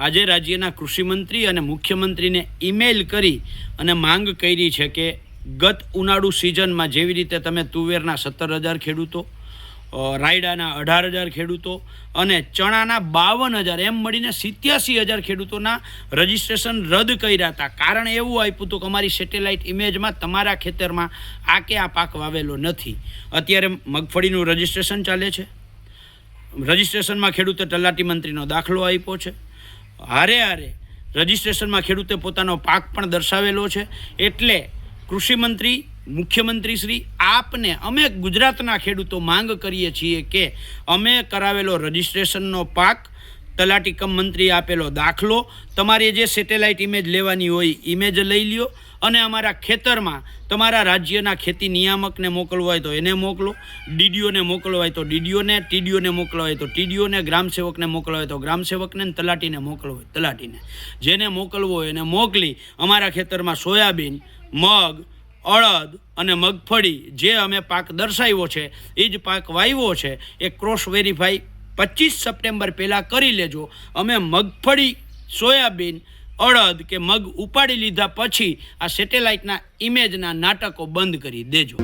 આજે રાજ્યના કૃષિમંત્રી અને મુખ્યમંત્રીને ઈમેલ કરી અને માંગ કરી છે કે ગત ઉનાળુ સિઝનમાં જેવી રીતે તમે તુવેરના સત્તર હજાર ખેડૂતો રાયડાના અઢાર હજાર ખેડૂતો અને ચણાના બાવન હજાર એમ મળીને સિત્યાસી હજાર ખેડૂતોના રજિસ્ટ્રેશન રદ કર્યા હતા. કારણ એવું આપ્યું હતું કે અમારી સેટેલાઇટ ઇમેજમાં તમારા ખેતરમાં આ કે આ પાક વાવેલો નથી. અત્યારે મગફળીનું રજિસ્ટ્રેશન ચાલે છે. રજિસ્ટ્રેશનમાં ખેડૂતે તલાટી મંત્રીનો દાખલો આપ્યો છે. હારે હારે રજિસ્ટ્રેશનમાં ખેડૂતે પોતાનો પાક પણ દર્શાવેલો છે. એટલે કૃષિમંત્રી મુખ્યમંત્રી શ્રી આપને અમે ગુજરાતના ખેડૂતો માંગ કરીએ છીએ કે અમે કરાવેલો રજિસ્ટ્રેશનનો પાક તલાટી કમ મંત્રીએ આપેલો દાખલો. તમારે જે સેટેલાઇટ ઇમેજ લેવાની હોય ઇમેજ લઈ લ્યો અને અમારા ખેતરમાં તમારા રાજ્યના ખેતી નિયામકને મોકલવો હોય તો એને મોકલો, ડીડીઓને મોકલવો હોય તો ડીડીઓને, ટીડીઓને મોકલવા હોય તો ટીડીઓને, ગ્રામસેવકને મોકલવા હોય તો ગ્રામસેવકને તલાટીને મોકલવો હોય તલાટીને. જેને મોકલવો હોય એને મોકલી અમારા ખેતરમાં સોયાબીન, મગ અડદ અને મગફળી જે અમે પાક દર્શાવ્યો છે એ જ પાક વાવ્યો છે, એ ક્રોસ વેરીફાઈ પચીસ સપ્ટેમ્બર પહેલાં કરી લેજો. અમે મગફળી સોયાબીન, અડદ કે મગ ઉપાડી લીધા પછી આ સેટેલાઇટના ઇમેજના નાટકો બંધ કરી દેજો.